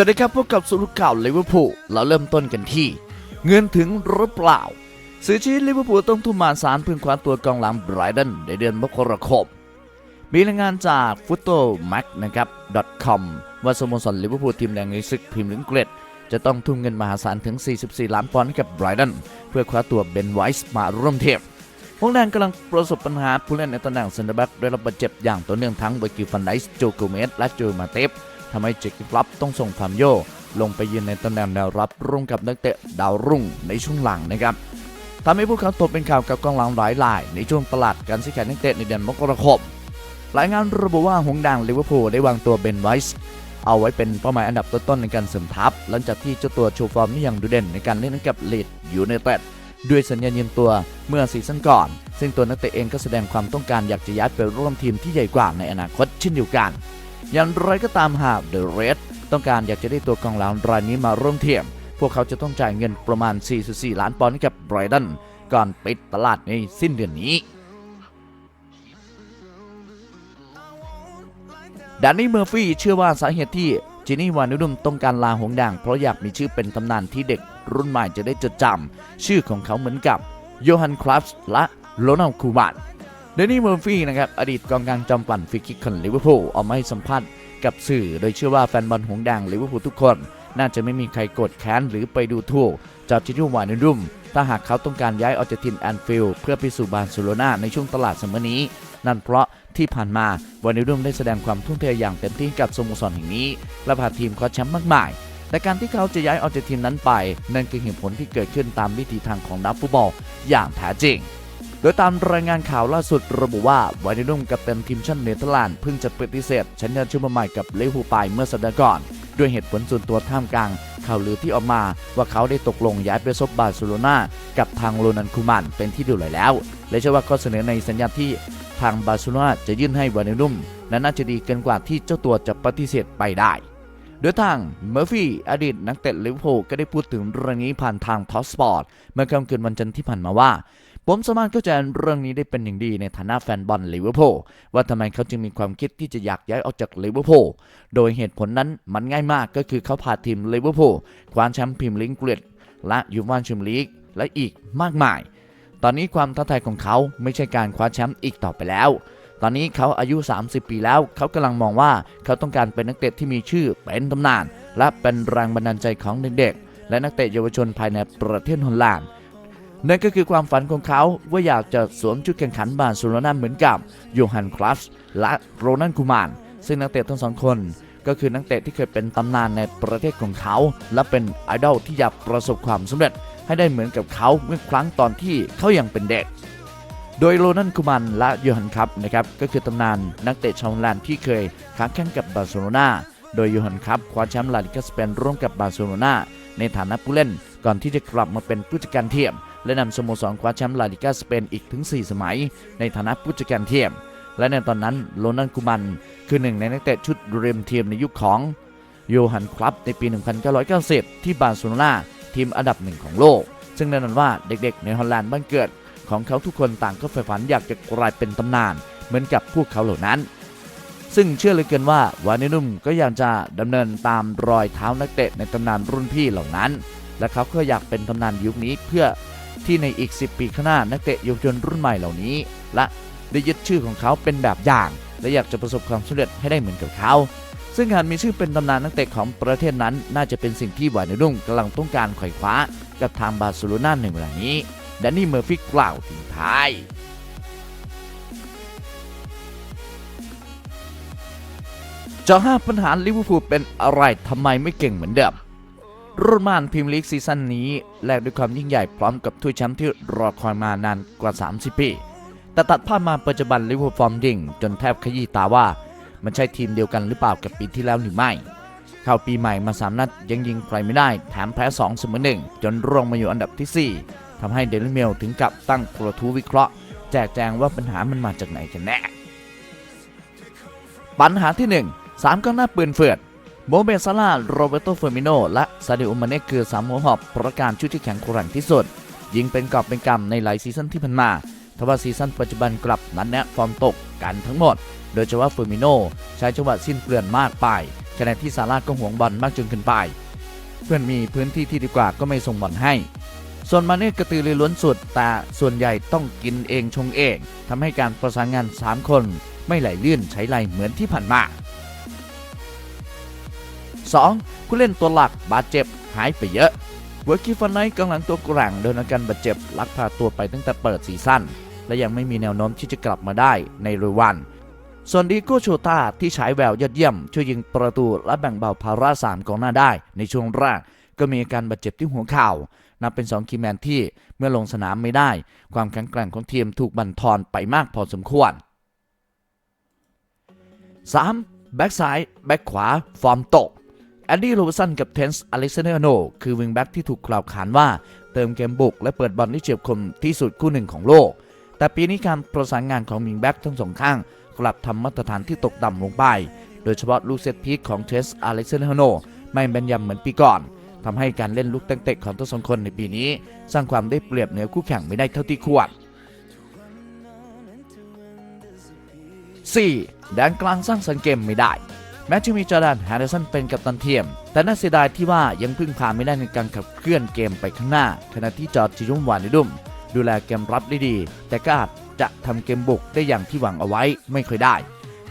วัสดีครับพบกับสุรุข่าวลิเวอร์พูลเราเริ่มต้นกันที่ เงินถึงหรือเปล่าสื่อชี้ลิเวอร์พูลต้องทุ่มมาศาลเพื่อคว้าตัวกองหลังไบรตันในเดือนมกราคมมีรายงานจากฟุตโตแม็กนะครับ .com ว่าสโมสรลิเวอร์พูลทีมแดงในศึกพรีเมียร์ลีกอังกฤษจะต้องทุ่มเงินมหาศาลถึง 44 ล้านปอนด์ให้กับไบรตันเพื่อคว้าตัวเบนไวส์มาร่วมทีมพวกแดงกำลังประสบปัญหาผู้เล่นในตำแหน่งเซนเตอร์แบ็กได้รับบาดเจ็บอย่างต่อเนื่องทั้งเวกิลฟันไดส์โจโกเมสและโจมาเตฟ ทำให้เจคกิฟลับต้องส่งพามโยลงไปยืนในตำแหน่งแนวรับร่วมกับนักเตะดาวรุ่งในช่วงหลังนะครับทำให้พวกเขาตกเป็นข่าวกับกองหลังหลายราย ในช่วงตลาดการซื้อขายนักเตะในเดือนมกราคมรายงานระบุว่าหงดังลิเวอร์พูลได้วางตัวเบนไวส์เอาไว้เป็นเป้าหมายอันดับต้นๆในการเสริมทัพ หลังจากที่เจ้าตัวโชว์ฟอร์มนี่อย่างโดดเด่นในการเล่นกับลีดยูไนเต็ดด้วยสัญญายืมตัวเมื่อซีซั่นก่อน ซึ่งตัวนักเตะเองก็แสดงความต้องการอยากจะย้ายไปร่วมทีมที่ใหญ่กว่าในอนาคตเช่นเดียวกัน อย่างไรก็ตามหากเดอะเรดต้องการอยากจะได้ตัวกองหลังรายนี้มาร่วมทีมพวกเขาจะต้องจ่ายเงินประมาณ 44 ล้านปอนด์ให้กับไบรตันก่อนปิดตลาดในสิ้นเดือนนี้ดานนี่เมอร์ฟี่เชื่อว่าสาเหตุที่จินนี่วานุดุมต้องการลาหงด่าง เพราะอยากมีชื่อเป็นตำนานที่เด็กรุ่นใหม่จะได้จดจำชื่อของเขาเหมือนกับโยฮันคลัฟส์และโรนัลคูมาน เดนนี่เมอร์ฟี่นะครับอดีตกองกลางจอมปั่นฟรีคิกของลิเวอร์พูลออกมาให้สัมภาษณ์กับสื่อ โดยเชื่อว่าแฟนบอลหงด่างลิเวอร์พูลทุกคน น่าจะไม่มีใครโกรธแค้นหรือไปดูถูกจอร์จิโนวานุดุมถ้าหากเขาต้องการย้ายออกจากทีมแอนฟิลด์เพื่อไปสู่บาร์เซโลนาในช่วงตลาดเสมอนี้ นั่นเพราะที่ผ่านมาวานิดุมได้แสดงความทุ่มเทอย่างเต็มที่กับสโมสรแห่งนี้และพาทีมคว้าแชมป์มากมายแต่การที่เขาจะย้ายออกจากทีมนั้นไป นั่นคือเหตุผลที่เกิดขึ้นตามวิธีทางของนักฟุตบอลอย่างแท้จริง โดยตามรายงานข่าวล่าสุดระบุว่าวานิดุมกับเต็มทีมชาติเนเธอร์แลนด์เพิ่งจะปฏิเสธสัญญาชื่อมาใหม่กับลิเวอร์พูลไปเมื่อสัปดาห์ก่อน ด้วยเหตุผลส่วนตัวท่ามกลางข่าวลือที่ออกมาว่าเขาได้ตกลงย้ายไปซบบาร์เซโลนากับทางโรนันคูมันเป็นที่ดูเลยแล้ว และเชื่อว่าข้อเสนอในสัญญาที่ทางบาร์เซโลนาจะยื่นให้วานิลุ่มและน่าจะดีเกินกว่าที่เจ้าตัวจะปฏิเสธไปได้โดยทางเมอร์ฟี่อดีตนักเตะลิเวอร์พูลก็ได้พูดถึงเรื่องนี้ผ่านทางทอสปอร์ตเมื่อค่ำคืนวันจันทร์ที่ผ่านมาว่า ผมสามารถเข้าใจเรื่องนี้ได้เป็นอย่างดีในฐานะแฟนบอลลิเวอร์พูลว่าทำไมเขาจึงมีความคิดที่จะอยากย้ายออกจากลิเวอร์พูลโดยเหตุผลนั้นมันง่ายมากก็คือเขาพาทีมลิเวอร์พูลคว้าแชมป์พรีเมียร์ลีกและยูฟ่าแชมเปี้ยนลีกและอีกมากมาย ตอนนี้ความท้าทายของเขาไม่ใช่การคว้าแชมป์อีกต่อไปแล้ว ตอนนี้เขาอายุ 30 ปีแล้ว เขากำลังมองว่าเขาต้องการเป็นนักเตะที่มีชื่อเป็นตำนาน และเป็นแรงบันดาลใจของเด็กๆและนักเตะเยาวชนภายในประเทศฮอลแลนด์ นั่นก็คือความฝันของเขาว่าอยากจะสวมชุดแข่งขันบาร์เซโลนาเหมือนกับโยฮันคลัฟส์และโรนันคูมานซึ่งนักเตะทั้งสองคนก็คือนักเตะที่เคยเป็นตำนานในประเทศของเขา และเป็นไอดอลที่อยากประสบความสำเร็จให้ได้เหมือนกับเขาเมื่อครั้งตอนที่เขายังเป็นเด็ก โดยโรนันคูมันและโยฮันคัพนะครับก็คือตำนานนักเตะชาวฮอลแลนด์ที่เคยค้าแข่งกับบาร์เซโลนาโดยโยฮันคัพคว้าแชมป์ลาลิกาสเปนร่วมกับบาร์เซโลนาในฐานะผู้เล่นก่อนที่จะกลับมาเป็นผู้จัดการทีม และนำสโมสรคว้าแชมป์ลาลิกาสเปนอีกถึง 4 สมัย ในฐานะผู้จัดการทีมและในตอนนั้นโรนันคูมัน คือหนึ่งในนักเตะชุดเรียมทีมในยุคของโยฮันคลับในปี 1990 ที่บาร์เซโลนาทีมอันดับหนึ่งของโลก ซึ่งแน่นอนว่าเด็กๆ ในฮอลแลนด์บ้านเกิด ของเขาทุกคนต่างก็ใฝ่ฝันอยากจะกลายเป็นตำนาน เหมือนกับพวกเขาเหล่านั้น ซึ่งเชื่อเลยเกินว่าวานินุ่มก็อยากจะดำเนินตามรอยเท้านักเตะในตำนานรุ่นพี่เหล่านั้น และเขาก็อยากเป็นตำนานยุคนี้เพื่อ ที่ในอีก 10 ปีข้างหน้านักเตะเยาวชนรุ่นใหม่เหล่านี้ และได้ยึดชื่อของเขาเป็นแบบอย่าง และอยากจะประสบความสำเร็จให้ได้เหมือนกับเขา ซึ่งการมีชื่อเป็นตำนานนักเตะของประเทศนั้น น่าจะเป็นสิ่งที่วานินุ่มกำลังต้องการไขว่คว้า กับทางบาร์เซโลนาในเวลานี้แดนนี่เมอร์ฟี่กล่าวทิ้งท้ายจะห้าปัญหาลิเวอร์พูลเป็นอะไรทำไมไม่เก่งเหมือนเดิม รุ่นม่านพรีเมียร์ลีกซีซั่นนี้แลกด้วยความยิ่งใหญ่พร้อมกับถ้วยแชมป์ที่รอคอยมานานกว่า 30 ปี แต่ตัดภาพมาปัจจุบันลิเวอร์พูลฟอร์มดิ่ง จนแทบขยี้ตาว่า มันใช่ทีมเดียวกันหรือเปล่ากับปีที่แล้วหรือไม่ เข้าปีใหม่มา 3 นัดยังยิงใครไม่ได้แถมแพ้2เสมอหนึ่งจนร่วงมาอยู่อันดับที่ 4ทำให้เดลิเมลถึงกับตั้งกรทูวิเคราะห์ แจกแจงว่าปัญหามันมาจากไหนกันแน่ปัญหาที่ 1 3ก้องหน้าปืนเฟือด โมเมซาลาโรเบโตเฟอร์มิโน และซาดิโอมาเน่คือสามหัวหอบประการชุดที่แข็งแกร่งที่สุด ยิงเป็นกอบเป็นกำในหลายซีซั่นที่ผ่านมาทว่าซีซั่นปัจจุบันกลับนั้นแนะฟอร์มตกกันทั้งหมด โดยเฉพาะเฟอร์มิโนใช้จังหวะสิ้นเปลือนมากไปขณะที่ซาร่าก็หวงบอลมากจนเกินไป เพื่อนมีพื้นที่ที่ดีกว่าก็ไม่ส่งบอลให้ ส่วนมาเน่กระตือรือร้นสุด แต่ส่วนใหญ่ต้องกินเองชงเองทำให้การประสานงาน 3 คน ไม่ไหลลื่นใช้ไหลเหมือนที่ผ่านมา 2. ผู้เล่นตัวหลักบาดเจ็บหายไปเยอะเวอร์กิฟอนไนกำลังตัวกลางโดนอาการบาดเจ็บลักพาตัวไปตั้งแต่เปิดซีซั่นและยังไม่มีแนวโน้มที่จะกลับมาได้ในรวัน ส่วนดีโกโชตาที่ฉายแววยอดเยี่ยม ช่วยยิงประตูและแบ่งเบาภาระสามกองหน้าได้ในช่วงแรกก็มีอาการบาดเจ็บที่หัวเข่านับเป็น 2 คีแมนที่เมื่อลงสนามไม่ได้ ความแข็งแกร่งของทีมถูกบั่นทอนไปมากพอสมควร 3. แบ็กซ้าย แบ็กขวา ฟอร์มตก แอนดี้โรบสันกับเทนส์อเล็กซานเดอร์โนคือวิงแบ็กที่ถูกกล่าวขานว่า เติมเกมบุกและเปิดบอลที่เฉียบคมที่สุดคู่หนึ่งของโลก แต่ปีนี้การประสานงานของวิงแบ็กทั้งสองข้าง กลับทำมาตรฐานที่ตกต่ำลงไป โดยเฉพาะลูกเซตพีคของเทสอเล็กซานเดอร์โนไม่แม่นยำเหมือนปีก่อนทำให้การเล่นลูกตั้งเตะของทั้งสองคนในปีนี้ สร้างความได้เปรียบเหนือคู่แข่งไม่ได้เท่าที่ควร 4. แดนกลางสร้างสรรค์เกมไม่ได้ แม้จะมีจอร์แดนแฮร์ริสันเป็นกัปตันทีมแต่น่าเสียดายที่ว่ายังพึ่งพาไม่ได้ในการขับเคลื่อนเกมไปข้างหน้า ขณะที่จอร์จิยุมวานิดุมดูแลเกมรับได้ดี แต่ก็อาจจะทำเกมบุกได้อย่างที่หวังเอาไว้ไม่ค่อยได้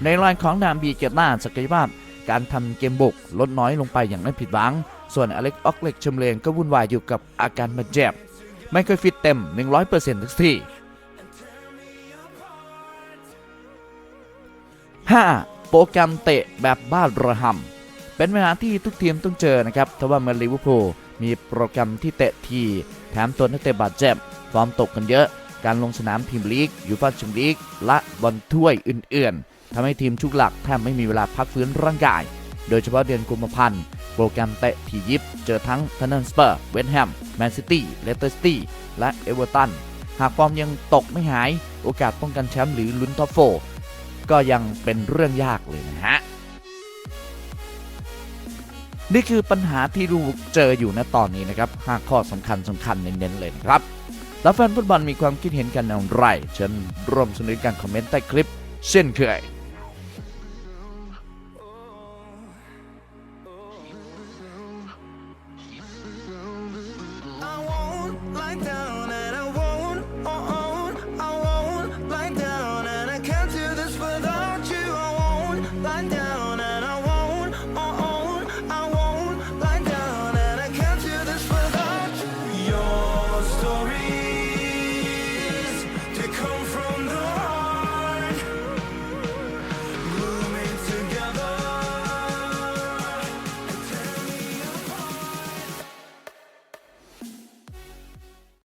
ในรายของนามบีเกียรตินาศักยภาพ การทำเกมบุกลดน้อยลงไปอย่างไม่ผิดหวัง ส่วนอเล็กออกเล็กชมเลนก็วุ่นวายอยู่กับอาการบาดเจ็บไม่เคยฟิตเต็ม 100%ทุกที 5. โปรแกรมเตะแบบบ้าระหำเป็นปัญหาที่ทุกทีมต้องเจอนะครับทว่าเมื่อลิเวอร์พูลมีโปรแกรมที่เตะทีแถมตัวนักเตะบาดเจ็บฟอร์มตกกันเยอะ การลงสนามทีมลีกยูฟ่าแชมเปี้ยนลีกและบอลถ้วยอื่นๆทำให้ทีมชุกหลักแทบไม่มีเวลาพักฟื้นร่างกาย โดยเฉพาะเดือนกุมภาพันธ์โปรแกรมเตะทียิบ เจอทั้งทันนันสเปอร์เวสต์แฮมแมนซิตี้เลสเตอร์ซิตี้และเอเวอร์ตันหากฟอร์มยังตกไม่หาย โอกาสป้องกันแชมป์หรือลุ้นท็อปโฟ ก็ยังเป็นเรื่องยากเลยนะฮะ นี่คือปัญหาที่ลูกเจออยู่ณตอนนี้นะครับ 5 ข้อสำคัญสำคัญเน้นๆเลยนะครับ แล้วแฟนฟุตบอลมีความคิดเห็นกันอย่างไร เชิญร่วมสนุนการคอมเมนต์ใต้คลิป เช่นเคย